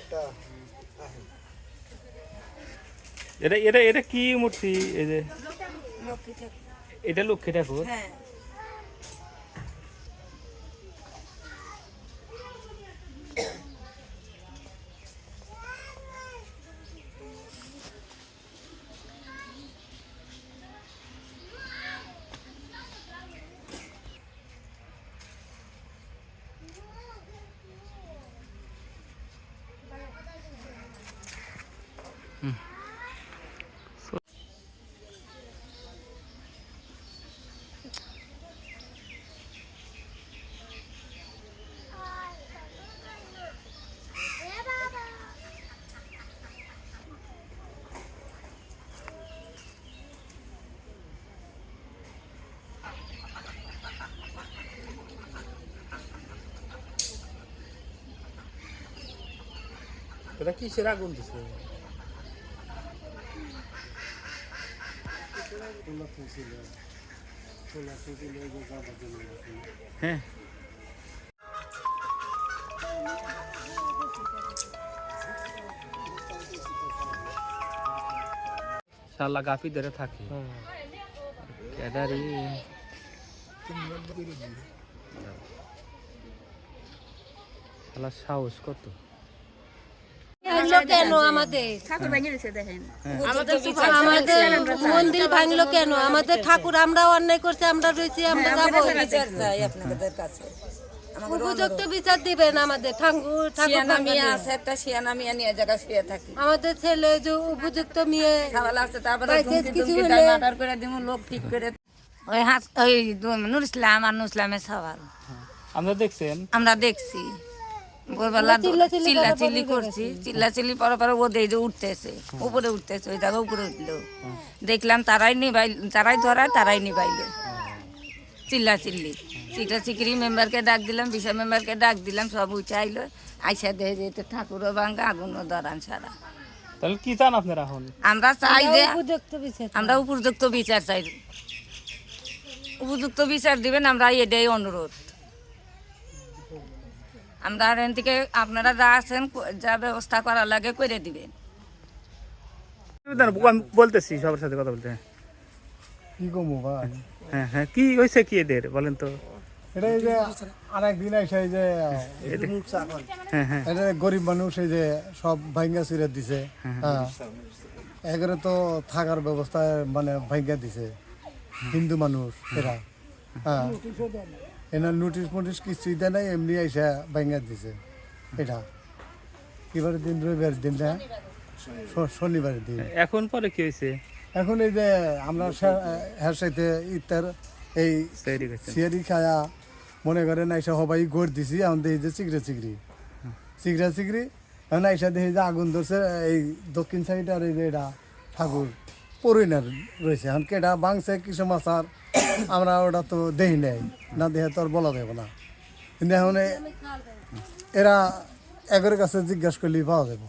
একটা এটা এটা এটা কি মূর্তি? এই যে এটা লক্ষ্মী ঠাকুর? হ্যাঁ। এটা কিসের আগুন দিছে হ্যাঁ। শালা গাফি ধরে থাকে। ক্যাডারি শালা সাহস কত? ভাঙলো কেন আমাদের? ঠাকুর ভেঙে দিছে দেখেন। আমাদের মন্দির ভাঙলো কেন? আমাদের ঠাকুর আমরা অন্যায় করছি আমরা রয়েছি আমরা যাব। বিচার চাই আপনাদের কাছে। উপযুক্ত বিচার দিবেন আমাদের ঠাকুর ঠাকুর মিয়া আছে একটা শিয়ানা মিয়া নিয়ে জায়গা শুয়ে থাকি। আমাদের ছেলে যে উপযুক্ত মেয়ে খাওয়ালা আছে তারপরে কিছু ধুমকি হলে- মার্ডার করে দিব লোক ঠিক করে ওই হাত ওই নুর ইসলাম আর নুর ইসলামের সওয়াল। আমরা দেখছেন? আমরা দেখছি। ভোরবেলা চিল্লা চিল্লি পরে করছি চিল্লা চিল্লি পরে পরে ও দেখে যে উঠতেছে উপরে উঠতেছে ওই জায়গা উপরে উঠল। দেখলাম তারাই নিবাইল তারাই ধরায় তারাই নিবাইল। চিল্লা চিল্লি। চিকরা চিকরি মেম্বারকে ডাক দিলাম বিশা মেম্বারকে ডাক দিলাম সব উঠাইলো আইসা দেখে যে এটা ঠাকুরও ভাঙ্গা আগুনও ধরান সারা। তাহলে কি চান আপনারা এখন? আমরা চাই যে উপযুক্ত বিচার আমরা উপযুক্ত বিচার চাই। উপযুক্ত বিচার দিবেন আমরা এটাই অনুরোধ। আমরা আর থেকে আপনারা যা আছেন যা ব্যবস্থা করার লাগে করে দিবেন। বলতেছি সবার সাথে কথা বলতে। কি কমু ভাই হ্যাঁ হ্যাঁ কি হয়েছে কি এদের বলেন তো। এটা এই যে আরেক এসে এই যে হ্যাঁ হ্যাঁ। এটা গরিব মানুষ এই যে সব ভাঙ্গা চিরে দিছে। হ্যাঁ এগারে তো থাকার ব্যবস্থা মানে ভাঙ্গা দিছে। হিন্দু মানুষ এরা। হ্যাঁ। এনার নোটিশ মোটিশ কিছুই দেয় নাই এমনি এসে ভাঙ্গা দিছে। এটা। এবারের দিন রবিবার দিন না? শনিবারের দিন। এখন পরে কি হয়েছে? এখন এই যে আমরা হ্যার সাথে ইত্যার এই সিয়ারি খায়া মনে করেন আইসা সবাই গড় দিছি এখন দেখি যে চিকরে চিকরি চিকরা চিকরি এখন আইসা দেখি যে আগুন ধরছে এই দক্ষিণ সাইড আর এই যে এটা ঠাকুর পরিণার রয়েছে। এখন কেটা বাংছে কিছু মাছার আমরা ওটা তো দেই নাই। না দেহে তো আর বলা যাবে না। কিন্তু এখন এরা এগের কাছে জিজ্ঞাসা করলেই পাওয়া যাবে।